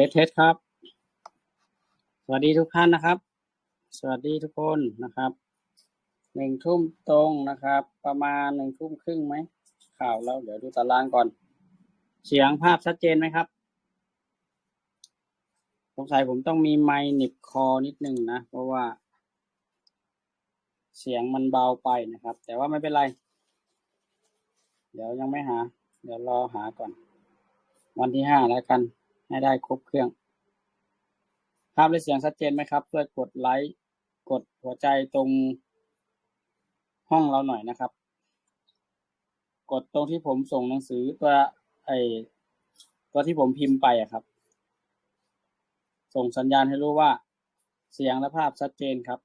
สเทสครับ สวัสดีทุกท่านนะครับ สวัสดีทุกคนนะครับหนึ่งทุ่มตรงนะครับ ประมาณหนึ่งทุ่มครึ่งไหมข่าวแล้วเดี๋ยวดูตารางก่อน เสียงภาพชัดเจนไหมครับสงสัยผมต้องมีไมค์หนิบคอนิดนึงนะ เพราะว่า เสียงมันเบาไปนะครับ แต่ว่าไม่เป็นไร เดี๋ยวยังไม่หา เดี๋ยวรอหาก่อน วันที่ห้าแล้วกัน ให้ได้ครบเครื่อง ภาพและเสียงชัดเจนไหมครับเพื่อกดไลค์ กดหัวใจตรงห้องเราหน่อยนะครับ กดตรงที่ผมส่งหนังสือตัวไอตัวที่ผมพิมพ์ไปอะครับ ส่งสัญญาณให้รู้ว่าเสียงและภาพชัดเจนครับ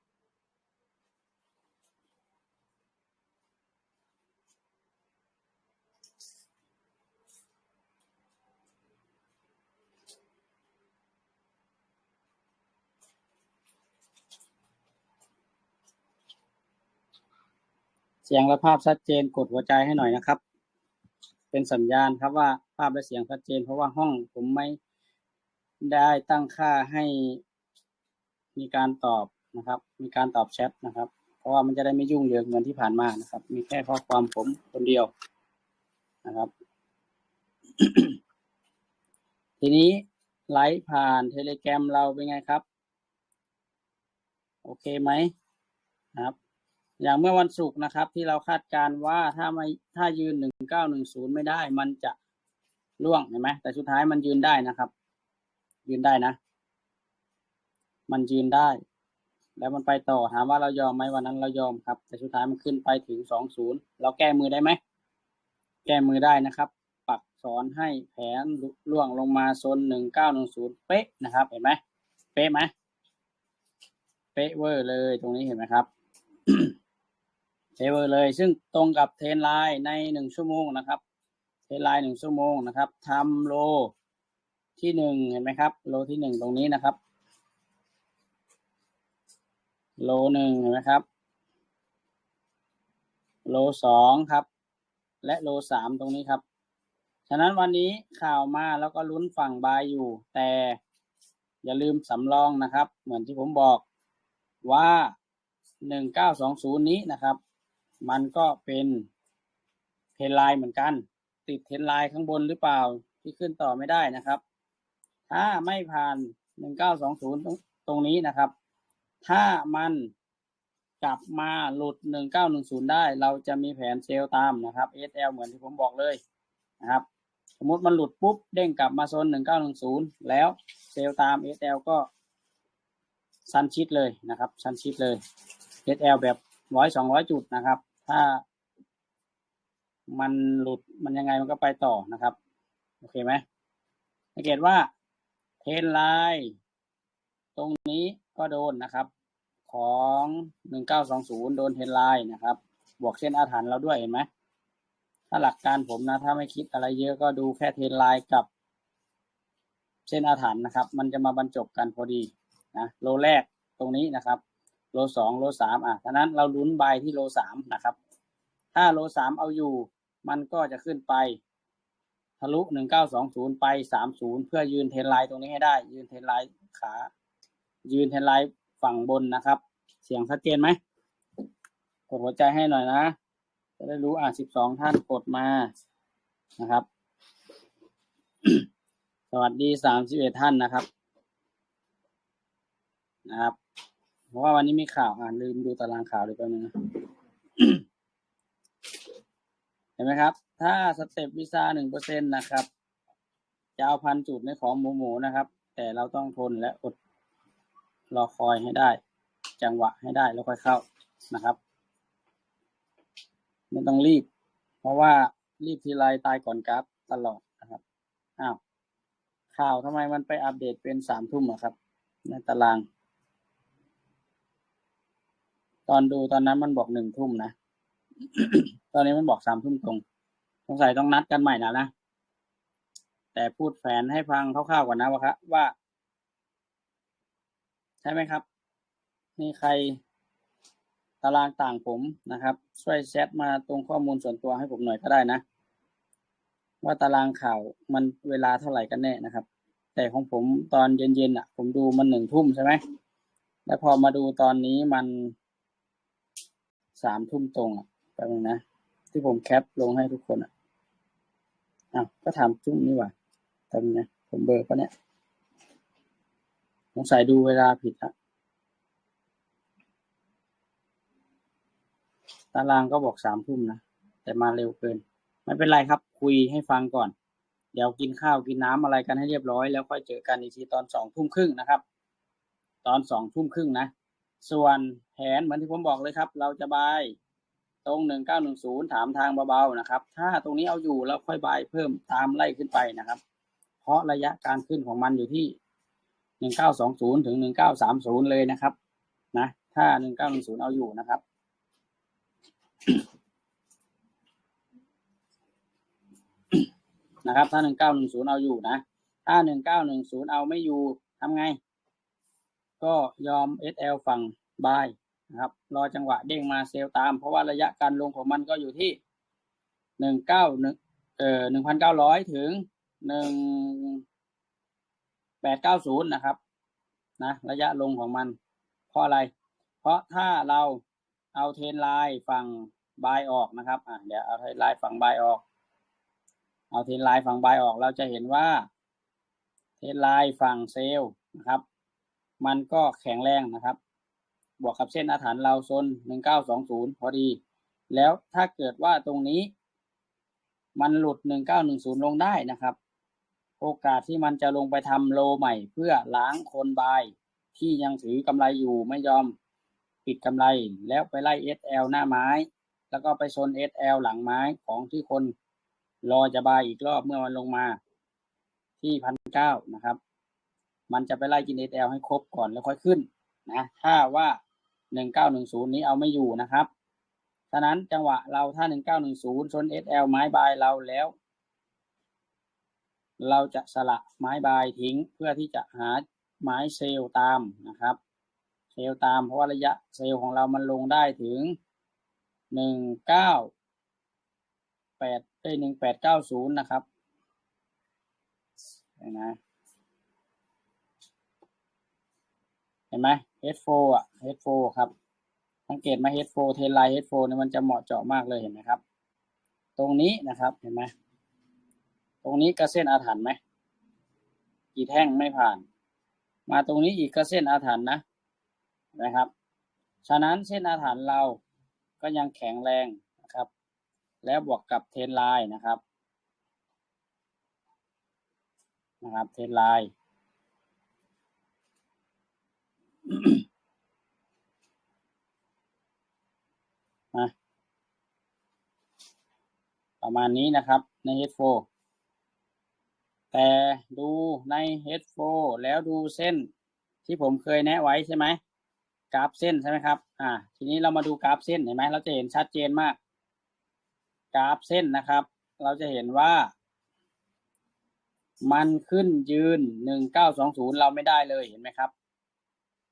สียงและภาพชัดเจนกดหัวใจให้หน่อยนะครับ เป็นสัญญาณครับว่าภาพและเสียงชัดเจน เพราะว่าห้องผมไม่ได้ตั้งค่าให้มีการตอบนะครับ มีการตอบแชทนะครับ เพราะว่ามันจะได้ไม่ยุ่งเหยิงเหมือนที่ผ่านมานะครับ มีแค่ข้อความผมคนเดียวนะครับ ทีนี้ไลฟ์ผ่านเทเลแกรมเราเป็นไงครับ โอเคไหมนะครับ อย่างเมื่อวันศุกร์นะครับ ที่เราคาดการณ์ว่าถ้าไม่ถ้ายืนหนึ่งเก้าหนึ่งศูนย์ไม่ได้ มันจะล่วงเห็นไหมแต่สุดท้ายมันยืนได้นะครับ ยืนได้นะ มันยืนได้ แล้วมันไปต่อถามว่าเรายอมไหมวันนั้นเรายอมครับ แต่สุดท้ายมันขึ้นไปถึงสองศูนย์เราแก้มือได้ไหมแก้มือได้นะครับ ปักสอนให้แผนล่วงลงมาโซนหนึ่งเก้าหนึ่งศูนย์เป๊ะนะครับ เห็นไหมเป๊ะไหมเป๊ะเวอร์เลยตรงนี้เห็นไหมครับ เทเวอร์เลย ซึ่งตรงกับเทรนไลน์ในหนึ่งชั่วโมงนะครับ เทรนไลน์หนึ่งชั่วโมงนะครับทำโลที่หนึ่งเห็นไหมครับ โลที่หนึ่งตรงนี้นะครับ โลหนึ่งเห็นไหมครับ โลสองครับ และโลสามตรงนี้ครับ ฉะนั้นวันนี้ข่าวมาแล้วก็ลุ้นฝั่งบายอยู่ แต่อย่าลืมสำรองนะครับ เหมือนที่ผมบอกว่าหนึ่งเก้าสองศูนย์นี้นะครับ มันก็เป็นเทนไลน์เหมือนกัน ติดเทนไลน์ข้างบนหรือเปล่าที่ขึ้นต่อไม่ได้นะครับ ถ้าไม่ผ่านหนึ่งเก้าสองศูนย์ตรงนี้นะครับ ถ้ามันกลับมาหลุดหนึ่งเก้าหนึ่งศูนย์ได้ เราจะมีแผนเซลตามนะครับ SL เหมือนที่ผมบอกเลยนะครับ สมมติมันหลุดปุ๊บเด้งกลับมาโซนหนึ่งเก้าหนึ่งศูนย์แล้วเซลตาม SL ก็ซันชิดเลยนะครับซันชิดเลย SL แบบร้อยสองร้อยจุดนะครับ ถ้า มันหลุดมันยังไงมันก็ไปต่อนะครับ โอเคไหมสังเกตว่าเทนไลน์ตรงนี้ก็โดนนะครับ ของหนึ่งเก้าสองศูนย์โดนเทนไลน์นะครับ บวกเส้นอาถรรพ์เราด้วยเห็นไหมถ้าหลักการผมนะ ถ้าไม่คิดอะไรเยอะก็ดูแค่เทนไลน์กับเส้นอาถรรพ์นะครับ มันจะมาบรรจบกันพอดีนะโลแรกตรงนี้นะครับ โลสองโลสามอะฉะนั้นเราลุ้นใบที่โลสามนะครับ ถ้าโลสามเอาอยู่ มันก็จะขึ้นไป ทะลุหนึ่งเก้าสองศูนย์ไปสามศูนย์เพื่อยืนเทนไลน์ตรงนี้ให้ได้ ยืนเทนไลน์ขา ยืนเทนไลน์ฝั่งบนนะครับ เสียงชัดเจนไหมกดหัวใจให้หน่อยนะ จะได้รู้อะสิบสองท่านกดมานะครับ สวัสดีสามสิบเอ็ดท่านนะครับนะครับ เพราะว่าวันนี้มีข่าวอ่านลืมดูตารางข่าวเลยแป๊บนึงนะ เห็นไหมครับ ถ้าสเต็ปวีซ่าหนึ่งเปอร์เซ็นตนะครับจะเอาพันจุดในของหมูหมูนะครับ แต่เราต้องทนและอดรอคอยให้ได้ จังหวะให้ได้แล้วค่อยเข้านะครับไม่ต้องรีบ เพราะว่ารีบทีไรตายก่อนกราฟตลอดนะครับอ้าวข่าวทำไมมันไปอัปเดตเป็นสามทุ่มอะครับ ในตาราง ตอนดูตอนนั้นมันบอกหนึ่งทุ่มนะ ตอนนี้มันบอกสามทุ่มตรง สงสัยต้องนัดกันใหม่แล้วนะ แต่พูดแผนให้ฟังคร่าวๆก่อนนะว่าครับว่า ใช่ไหมครับ มีใครตารางต่างผมนะครับ ช่วยแชทมาตรงข้อมูลส่วนตัวให้ผมหน่อยก็ได้นะ ว่าตารางข่าวมันเวลาเท่าไหร่กันแน่นะครับ แต่ของผมตอนเย็นๆอะ ผมดูมันหนึ่งทุ่มใช่ไหมแล้วพอมาดูตอนนี้มันสามทุ่มตรงอะแป๊บนึงนะ ที่ผมแคปลงให้ทุกคนอะอ้าวก็ถามทุ่มนี่หว่าแป๊บนึงนะผมเบอร์ปะเนี่ยสงสัยดูเวลาผิดอะตารางก็บอกสามทุ่มนะ แต่มาเร็วเกิน ไม่เป็นไรครับ คุยให้ฟังก่อน เดี๋ยวกินข้าวกินน้ำอะไรกันให้เรียบร้อย แล้วค่อยเจอกันอีกทีตอนสองทุ่มครึ่งนะครับ ตอนสองทุ่มครึ่งนะ ส่วนแผนเหมือนที่ผมบอกเลยครับ เราจะบาย ตรงหนึ่งเก้าหนึ่งศูนย์ถามทางเบาๆนะครับ ถ้าตรงนี้เอาอยู่แล้วค่อยบายเพิ่มตามไล่ขึ้นไปนะครับ เพราะระยะการขึ้นของมันอยู่ที่หนึ่งเก้าสองศูนย์ถึงหนึ่งเก้าสามศูนย์เลยนะครับนะถ้าหนึ่งเก้าหนึ่งศูนย์เอาอยู่นะครับนะครับ ถ้าหนึ่งเก้าหนึ่งศูนย์เอาอยู่นะถ้าหนึ่งเก้าหนึ่งศูนย์เอาไม่อยู่ทำไง ก็ยอม SL ฝั่งบาย นะครับ รอจังหวะเด้งมาเซลตาม เพราะว่าระยะการลงของมันก็อยู่ที่หนึ่งเก้าหนึ่งเอ่อหนึ่งพันเก้าร้อยถึงหนึ่งแปดเก้าศูนย์นะครับ นะ ระยะลงของมัน เพราะอะไร เพราะถ้าเราเอาเทรนไลน์ฝั่งบายออกนะครับ อะเดี๋ยวเอาเทรนไลน์ฝั่งบายออก เอาเทรนไลน์ฝั่งบายออก เราจะเห็นว่า เทรนไลน์ฝั่งเซลล์นะครับ มันก็แข็งแรงนะครับ บวกกับเส้นอาถรรพ์เราโซนหนึ่งเก้าสองศูนย์พอดี แล้วถ้าเกิดว่าตรงนี้ มันหลุดหนึ่งเก้าหนึ่งศูนย์ลงได้นะครับ โอกาสที่มันจะลงไปทำโลใหม่ เพื่อล้างคนบาย ที่ยังถือกำไรอยู่ไม่ยอมปิดกำไรแล้วไปไล่ SL หน้าไม้ แล้วก็ไปโซน SL หลังไม้ของที่คนรอจะบายอีกรอบเมื่อมันลงมา ที่พันเก้านะครับ มันจะไปไล่กิน SL ให้ครบก่อนแล้วค่อยขึ้น นะถ้าว่าหนึ่งเก้าหนึ่งศูนย์นี้เอาไม่อยู่นะครับฉะนั้นจังหวะเราถ้าหนึ่งเก้าหนึ่งศูนย์ชน SL ไม้บายเราแล้ว เราจะสละไม้บายทิ้งเพื่อที่จะหาไม้เซลล์ตามนะครับเซลล์ตามเพราะว่าระยะเซลล์ของเรามันลงได้ถึงหนึ่งเก้าแปดเอ้หนึ่งแปดเก้าศูนย์นะครับเห็นไหมเห็นไหม H4 อะ H4 ครับ สังเกตไหม H4 เทนไลน์ H4 เนี่ยมันจะเหมาะเจาะมากเลยเห็นไหมครับ ตรงนี้นะครับเห็นไหมตรงนี้ก็เส้นอาถรรพ์ไหมกี่แท่งไม่ผ่าน มาตรงนี้อีกก็เส้นอาถรรพ์นะนะครับ ฉะนั้นเส้นอาถรรพ์เราก็ยังแข็งแรงนะครับ แล้วบวกกับเทนไลน์นะครับนะครับ เทนไลน์ นะ ประมาณนี้นะครับใน H4 แต่ดูใน H4 แล้วดูเส้นที่ผมเคยแนะไว้ใช่ไหมกราฟเส้นใช่ไหมครับ อ่า ทีนี้เรามาดูกราฟเส้นเห็นไหมเราจะเห็นชัดเจนมาก กราฟเส้นนะครับ เราจะเห็นว่า มันขึ้นยืนหนึ่งเก้าสองศูนย์เราไม่ได้เลยเห็นไหมครับ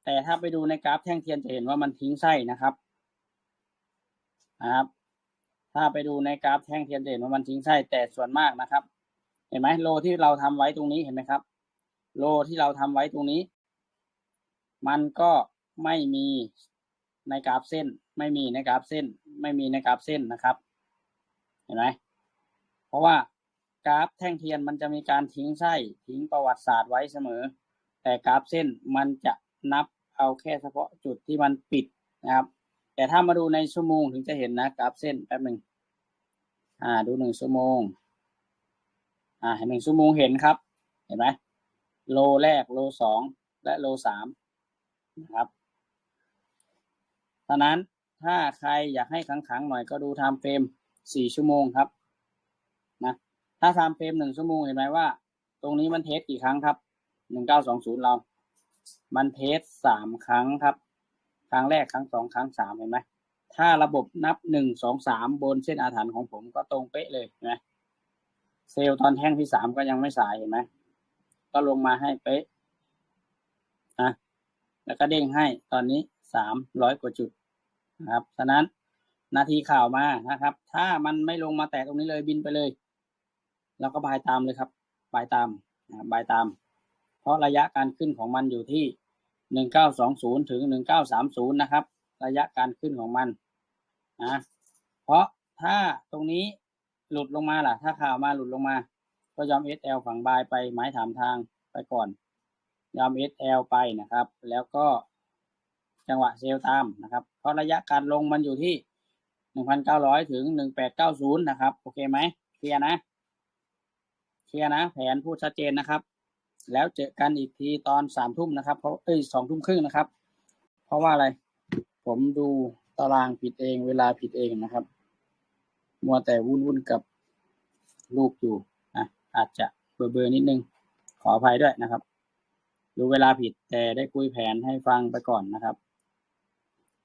แต่ถ้าไปดูในกราฟแท่งเทียนจะเห็นว่ามันทิ้งไส้นะครับนะครับ ถ้าไปดูในกราฟแท่งเทียนจะเห็นว่ามันทิ้งไส้แต่ส่วนมากนะครับ เห็นไหมโลที่เราทำไว้ตรงนี้เห็นไหมครับ โลที่เราทำไว้ตรงนี้ มันก็ไม่มีในกราฟเส้น ไม่มีในกราฟเส้น ไม่มีในกราฟเส้นนะครับ เห็นไหมเพราะว่ากราฟแท่งเทียนมันจะมีการทิ้งไส้ทิ้งประวัติศาสตร์ไว้เสมอ แต่กราฟเส้นมันจะนับเอาแค่เฉพาะจุดที่มันปิดนะครับ แต่ถ้ามาดูในชั่วโมงถึงจะเห็นนะกราฟเส้นแป๊บหนึ่งอ่า ดูหนึ่งชั่วโมง อ่าหนึ่งชั่วโมงเห็นครับ เห็นไหมโลแรกโลสองและโลสามนะครับฉะนั้นถ้าใครอยากให้ขังๆหน่อยก็ดูไทม์เฟรมสี่ชั่วโมงครับนะถ้าไทม์เฟรมหนึ่งชั่วโมงเห็นไหมว่า ตรงนี้มันเทสกี่ครั้งครับหนึ่งเก้าสองศูนย์เรา มันเทสสามครั้งครับ ครั้งแรกครั้งสองครั้งสามเห็นไหมถ้าระบบนับหนึ่งสองสามบนเส้นอาถรรพ์ของผมก็ตรงเป๊ะเลยนไหมเซลล์ตอนแท่งที่สามก็ยังไม่สายเห็นไหมก็ลงมาให้เป๊ะนะแล้วก็เด้งให้ตอนนี้สามร้อยกว่าจุดนะครับฉะนั้นนาทีข่าวมานะครับ ถ้ามันไม่ลงมาแตะตรงนี้เลยบินไปเลยเราก็บายตามเลยครับ บายตามบายตาม เพราะระยะการขึ้นของมันอยู่ที่ หนึ่งเก้าสองศูนย์ถึงหนึ่งเก้าสามศูนย์นะครับ ระยะการขึ้นของมันนะเพราะถ้าตรงนี้หลุดลงมาล่ะ ถ้าข่าวมาหลุดลงมา ก็ยอม SL ฝั่งบายไปหมายถามทางไปก่อน ยอม SL ไปนะครับ แล้วก็จังหวะเซลตามนะครับ เพราะระยะการลงมันอยู่ที่หนึ่งพันเก้าร้อยถึงหนึ่งแปดเก้าศูนย์นะครับ โอเคไหมเคลียร์นะเคลียร์นะ แผนพูดชัดเจนนะครับ แล้วเจอกันอีกทีตอนสามทุ่มนะครับ เพราะเอ้ยสองทุ่มครึ่งนะครับ เพราะว่าอะไร ผมดูตารางผิดเอง เวลาผิดเองนะครับ มัวแต่วุ่นวุ่นๆกับลูกอยู่นะอาจจะเบอร์เบอร์นิดนึง ขออภัยด้วยนะครับดูเวลาผิดแต่ได้คุยแผนให้ฟังไปก่อนนะครับ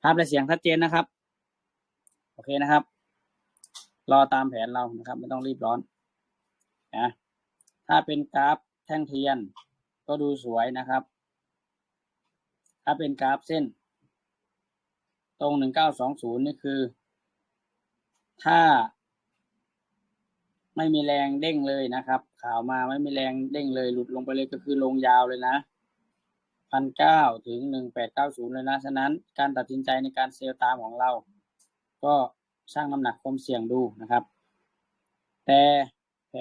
ภาพและเสียงชัดเจนนะครับ โอเคนะครับ รอตามแผนเรานะครับ ไม่ต้องรีบร้อนนะถ้าเป็นกราฟ แท่งเทียน ก็ดูสวยนะครับ ถ้าเป็นกราฟเส้น ตรงหนึ่งเก้าสองศูนย์นี่คือ ถ้า ไม่มีแรงเด้งเลยนะครับ ข่าวมาไม่มีแรงเด้งเลย หลุดลงไปเลยก็คือลงยาวเลยนะพันเก้าถึงหนึ่งแปดเก้าศูนย์เลยนะ ฉะนั้นการตัดสินใจในการเซลล์ตามของเรา ก็ช่างน้ำหนักความเสี่ยงดูนะครับ แต่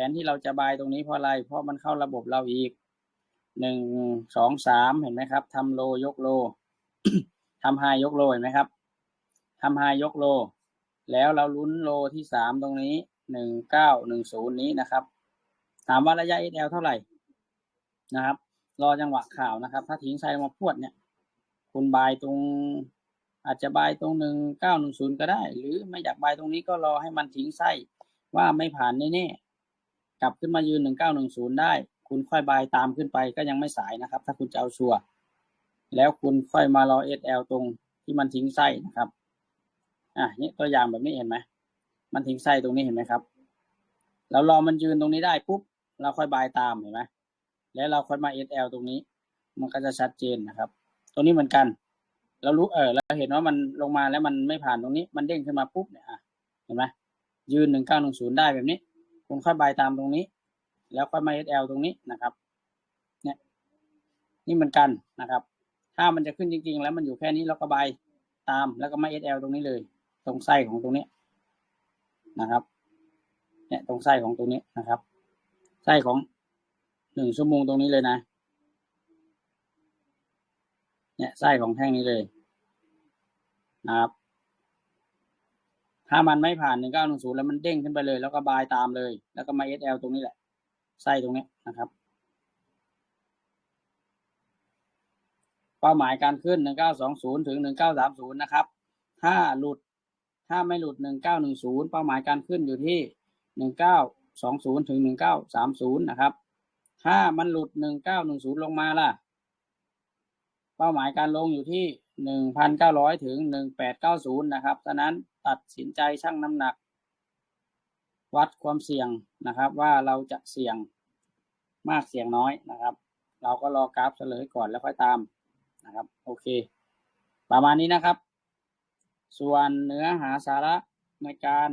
นที่เราจะบายตรงนี้เพราะอะไร เพราะมันเข้าระบบเราอีกหนึ่งสองสามเห็นไหมครับทำโลยกโลทำไฮยกโลเห็นไหมครับทำไฮยกโล แล้วเราลุ้นโลที่สามตรงนี้หนึ่งเก้าหนึ่งศูนย์นี้นะครับ ถามว่าระยะ SL เท่าไหร่นะครับ รอจังหวะข่าวนะครับ ถ้าทิ้งไซมาพวดเนี่ย คุณบายตรงอาจจะบายตรงหนึ่งเก้าหนึ่งศูนย์ก็ได้ หรือไม่อยากบายตรงนี้ก็รอให้มันทิ้งไส้ว่าไม่ผ่านแน่ๆ กลับขึ้นมายืนหนึ่งเก้าหนึ่งศูนย์ได้ คุณค่อยบายตามขึ้นไปก็ยังไม่สายนะครับ ถ้าคุณจะเอาชัวร์แล้วคุณค่อยมารอ SL ตรงที่มันทิ้งไส้นะครับ อะนี่ตัวอย่างแบบนี้เห็นไหมมันทิ้งไส้ตรงนี้เห็นไหมครับแล้วรอมันยืนตรงนี้ได้ปุ๊บเราค่อยบายตามเห็นไหมแล้วเราค่อยมา SL ตรงนี้ มันก็จะชัดเจนนะครับ ตรงนี้เหมือนกัน เรารู้เออเราเห็นว่ามันลงมาแล้วมันไม่ผ่านตรงนี้ มันเด้งขึ้นมาปุ๊บเนี่ยอะเห็นไหมยืนหนึ่งเก้าหนึ่งศูนย์ได้แบบนี้ คุณค่อยบายตามตรงนี้ แล้วค่อยมา SL ตรงนี้นะครับ เนี่ยนี่เหมือนกันนะครับ ถ้ามันจะขึ้นจริง ๆ แล้วมันอยู่แค่นี้เราก็บายตามแล้วก็มา SL ตรงนี้เลย ตรงไส้ของตรงนี้นะครับ เนี่ยตรงไส้ของตรงนี้นะครับ ไส้ของหนึ่งชั่วโมงตรงนี้เลยนะ เนี่ยไส้ของแท่งนี้เลยนะครับ ถ้ามันไม่ผ่านหนึ่งเก้าหนึ่งศูนย์แล้วมันเด้งขึ้นไปเลย แล้วก็บายตามเลย แล้วก็มา SL ตรงนี้แหละ ไส้ตรงนี้นะครับ เป้าหมายการขึ้นหนึ่งเก้าสองศูนย์ถึงหนึ่งเก้าสามศูนย์นะครับ ถ้าหลุดถ้าไม่หลุดหนึ่งเก้าหนึ่งศูนย์เป้าหมายการขึ้นอยู่ที่หนึ่งเก้าสองศูนย์ถึงหนึ่งเก้าสามศูนย์นะครับ ถ้ามันหลุดหนึ่งเก้าหนึ่งศูนย์ลงมาล่ะ เป้าหมายการลงอยู่ที่หนึ่งพันเก้าร้อยถึงหนึ่งแปดเก้าศูนย์นะครับฉะนั้น ตัดสินใจชั่งน้ำหนัก วัดความเสี่ยงนะครับ ว่าเราจะเสี่ยงมากเสี่ยงน้อยนะครับ เราก็รอกราฟเฉลยก่อนแล้วค่อยตามนะครับ โอเค ประมาณนี้นะครับ ส่วนเนื้อหาสาระในการ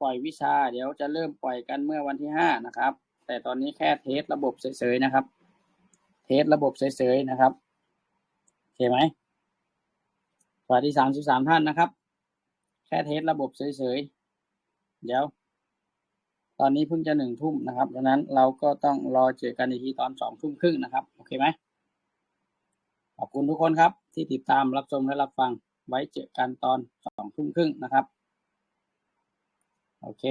ปล่อยวิชา เดี๋ยวจะเริ่มปล่อยกันเมื่อวันที่ห้านะครับ แต่ตอนนี้แค่เทสระบบเฉยๆนะครับ เทสระบบเฉยๆนะครับโอเคไหมสวัสดีสามสิบสามท่านนะครับ แค่เทสระบบเฉยๆ เดี๋ยว ตอนนี้เพิ่งจะหนึ่งทุ่มนะครับดังนั้นเราก็ต้องรอเจอกันอีกทีตอนสองทุ่มครึ่งนะครับ โอเคไหม ขอบคุณทุกคนครับ ที่ติดตามรับชมและรับฟัง ไว้เจอกันตอนสองทุ่มครึ่งนะครับ โอเค